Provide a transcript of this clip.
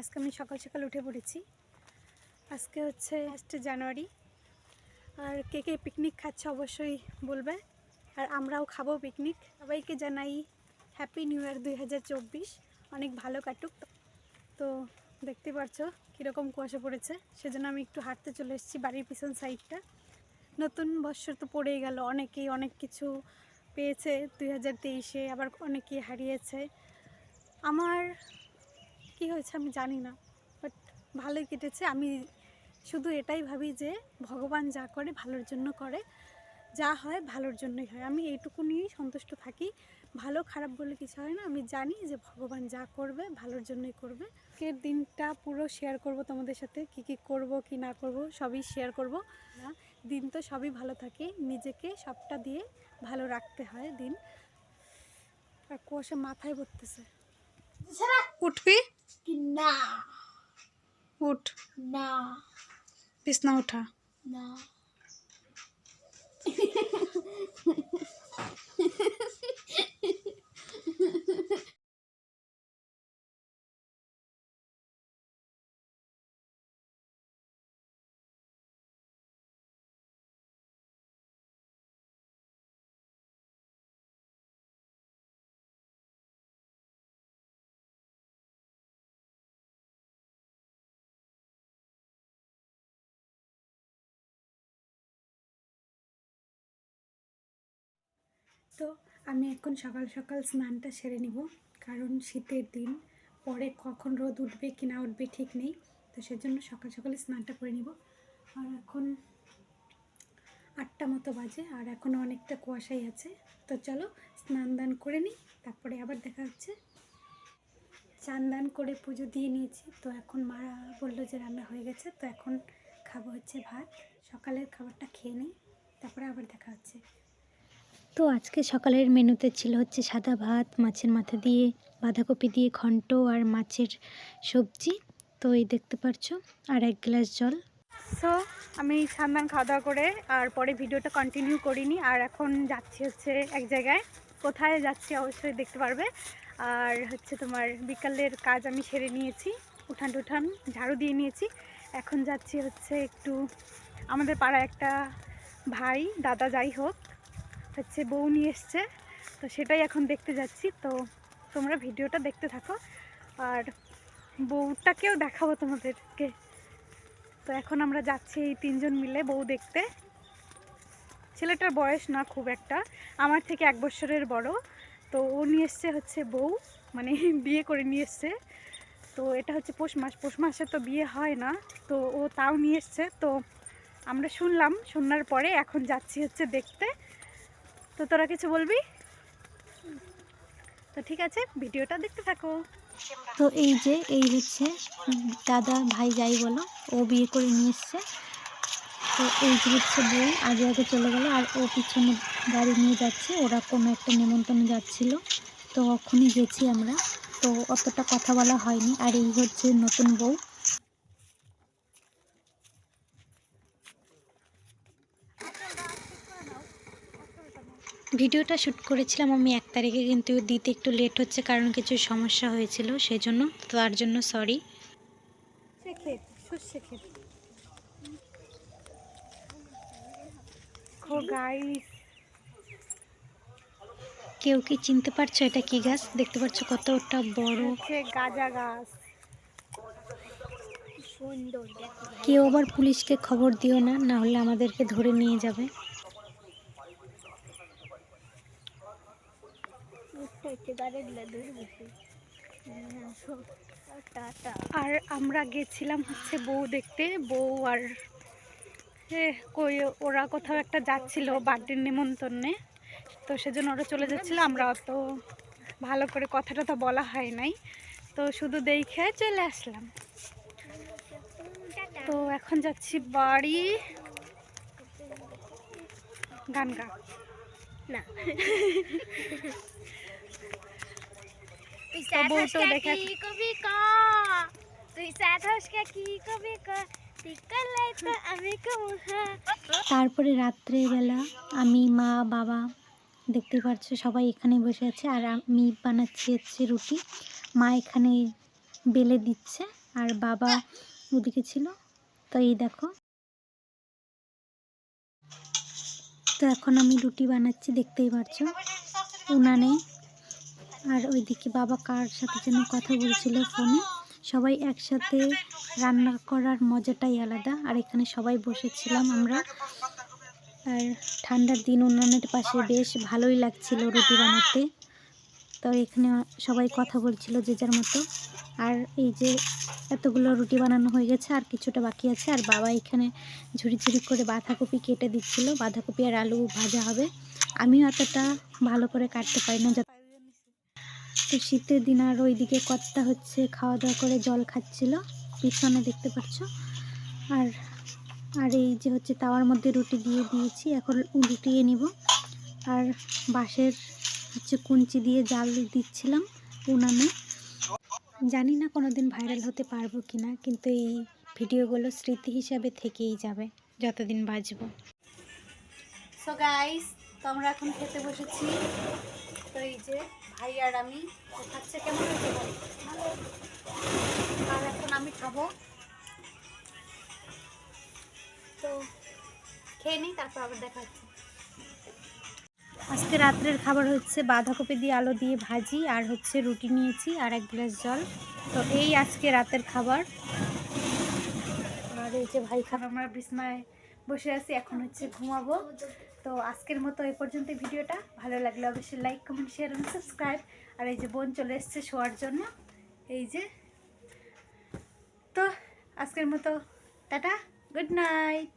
আজকে আমি সকাল সকাল উঠে পড়েছি। আজকে হচ্ছে ফার্স্টে জানুয়ারি আর কে কে পিকনিক খাচ্ছে অবশ্যই বলবে। আর আমরাও খাব পিকনিক সবাইকে জানাই হ্যাপি নিউ ইয়ার দুই হাজার চব্বিশ। অনেক ভালো কাটুক। তো দেখতে পাচ্ছ কীরকম কুয়াশা পড়েছে। সেজন্য আমি একটু হাঁটতে চলে এসেছি বাড়ির পিছন সাইডটা। নতুন বৎসর তো পড়েই গেল। অনেকেই অনেক কিছু পেয়েছে দুই হাজার তেইশে, আবার অনেকেই হারিয়েছে। আমার কি হয়েছে আমি জানি না বাট ভালোই কেটেছে। আমি শুধু এটাই ভাবি যে ভগবান যা করে ভালোর জন্য করে যা হয় ভালোর জন্যই হয়। আমি এইটুকু নিয়েই সন্তুষ্ট থাকি। ভালো খারাপ বলে কিছু হয় না। আমি জানি যে ভগবান যা করবে ভালোর জন্যই করবে। কে দিনটা পুরো শেয়ার করব তোমাদের সাথে। কি কি করব কি না করব সবই শেয়ার করব। না দিন তো সবই ভালো থাকে। নিজেকে সবটা দিয়ে ভালো রাখতে হয় দিন। আর কুয়াশা মাথায় পড়তেছে। উঠবি? না? উঠ। না। বিছনা উঠা। না। তো আমি এখন সকাল সকাল স্নানটা সেরে নিব, কারণ শীতের দিন। পরে কখন রোদ উঠবে কি না উঠবে ঠিক নেই। তো সেজন্য সকাল সকালে স্নানটা করে নিব। আর এখন আটটা মতো বাজে, আর এখনও অনেকটা কুয়াশাই আছে। তো চলো স্নান দান করে নিই, তারপরে আবার দেখা হচ্ছে। চান দান করে পুজো দিয়ে নিয়েছি, তো এখন মা বলল যে রান্না হয়ে গেছে, তো এখন খাব হচ্ছে ভাত। সকালের খাবারটা খেয়ে নিই, তারপরে আবার দেখা হচ্ছে। তো আজকে সকালের মেনুতে ছিল হচ্ছে সাদা ভাত, মাছের মাথা দিয়ে বাঁধাকপি দিয়ে ঘন্ট আর মাছের সবজি। তো এই দেখতে পারছ, আর এক গ্লাস জল। সো আমি সান্দান খাওয়া দাওয়া করে আর পরে ভিডিওটা কন্টিনিউ করিনি, আর এখন যাচ্ছি হচ্ছে এক জায়গায়। কোথায় যাচ্ছি অবশ্যই দেখতে পারবে। আর হচ্ছে তোমার বিকালের কাজ আমি সেরে নিয়েছি, উঠান টুঠান ঝাড়ু দিয়ে নিয়েছি। এখন যাচ্ছি হচ্ছে একটু আমাদের পাড়ায় একটা ভাই, দাদা যাই হোক হচ্ছে বউ নিয়ে এসছে। তো সেটাই এখন দেখতে যাচ্ছি। তো তোমরা ভিডিওটা দেখতে থাকো। আর বউটাকেও দেখাবো তোমাদেরকে। তো এখন আমরা যাচ্ছি এই তিনজন মিলে বউ দেখতে। ছেলেটার বয়স না খুব একটা। আমার থেকে এক বছরের বড়। তো ও নিয়ে এসছে হচ্ছে বউ। মানে বিয়ে করে নিয়ে এসছে। তো এটা হচ্ছে পৌষ মাস। পৌষ মাসে তো বিয়ে হয় না। তো ও তাও নিয়ে এসছে। তো আমরা শুনলাম। শোনার পরে এখন যাচ্ছি হচ্ছে দেখতে। তো তোরা কিছু বলবি? তো ঠিক আছে, ভিডিওটা দেখতে থাকো। তো এই যে, এই হচ্ছে দাদা ভাই যাই বলো, ও বিয়ে করে নিয়ে এসছে। তো এই যে হচ্ছে বউ, আগে আগে চলে গেল, আর ও পিছনে গাড়ি নিয়ে যাচ্ছে, ওরা কোনো একটা নিমন্ত্রণে যাচ্ছিল। তো ওখানে গেছি আমরা, তো অতটা কথা বলা হয়নি। আর এই হচ্ছে নতুন বউ। ভিডিওটা শ্যুট করেছিলাম আমি এক তারিখে কিন্তু দিতে একটু লেট হচ্ছে কারণ কিছু সমস্যা হয়েছিল সেই জন্য তার জন্য সরি কেউ কি চিনতে পারছ এটা কি গাছ? দেখতে পাচ্ছ কতটা বড়। গাজা গাছ। কেউ আবার পুলিশকে খবর দিও না না হলে আমাদেরকে ধরে নিয়ে যাবে গাড়িগুলো ধরে বসে টাটা আর আমরা গেছিলাম হচ্ছে বউ দেখতে। বউ আর কই, ওরা কোথাও একটা যাচ্ছিল বার্থডে নেমন্তন্নে তো সেজন্য ওরা চলে যাচ্ছিল। আমরা অত ভালো করে কথাটা তো বলা হয় নাই। তো শুধু দেখে চলে আসলাম। তো এখন যাচ্ছি বাড়ি। গান গা। না। তুই স্যাড বউটাও হস কা দেখা- কি কবি ক? তুই স্যাড হস কি কবি ক? তুই কালাই তো আমি তারপরে রাত্রেবেলা আমি মা বাবা দেখতে পাচ্ছ সবাই এখানে বসে আছে। আর আমি বানাচ্ছি হচ্ছে রুটি। মা এখানে বেলে দিচ্ছে। আর বাবা ওদিকে ছিল। তো এই দেখো। তো এখন আমি রুটি বানাচ্ছি দেখতেই পারছ। উনানে আর ওইদিকে বাবা কার সাথে যেন কথা বলছিল ফোনে? সবাই একসাথে রান্না করার মজাটাই আলাদা। আর এখানে সবাই বসেছিলাম আমরা। আর ঠান্ডার দিন উনুনের পাশে বেশ ভালোই লাগছিল রুটি বানাতে। তো এখানে সবাই কথা বলছিল যে যার মতো। আর এই যে এতগুলো রুটি বানানো হয়ে গেছে, আর কিছুটা বাকি আছে। আর বাবা এখানে ঝুড়ি ঝুড়ি করে বাঁধাকপি কেটে দিচ্ছিল। বাঁধাকপি আর আলু ভাজা হবে। আমিও এতটা ভালো করে কাটতে পারি না তো শীতের দিন আর ওইদিকে কর্তা হচ্ছে খাওয়া দাওয়া করে জল খাচ্ছিল, পিছনে দেখতে পাচ্ছ। আর আর এই যে হচ্ছে তাওয়ার মধ্যে রুটি দিয়ে দিয়েছি, এখন উল্টিয়ে নিব। আর বাঁশের হচ্ছে কুঞ্চি দিয়ে জাল দিচ্ছিলাম উনানে। জানি না কোনো দিন ভাইরাল হতে পারব কি না কিন্তু এই ভিডিওগুলো স্মৃতি হিসাবে থেকেই যাবে, যতদিন বাঁচবো। সো গাইস তো আমরা এখন খেতে বসেছি। তো এই যে ভাই আর আমি খাচ্ছে কেমন হয়েছে। আর এখন আমি খাব। তো খেয়ে নিই, তারপর আবার দেখা আজকে রাত্রের খাবার হচ্ছে বাঁধাকপি দিয়ে আলু দিয়ে ভাজি আর হচ্ছে রুটি নিয়েছি আর এক গ্লাস জল। তো এই আজকে রাতের খাবার। আর এই যে ভাই খাবার আমরা বিছনায় বসে আছি, এখন হচ্ছে ঘুমাবো। তো আজকের মতো এ পর্যন্ত ভিডিওটা। ভালো লাগলে অবশ্যই লাইক কমেন্ট শেয়ার এবং সাবস্ক্রাইব আর এই যে বোন চলে এসছে শোয়ার জন্য। এই যে। তো আজকের মতো, টাটা গুড নাইট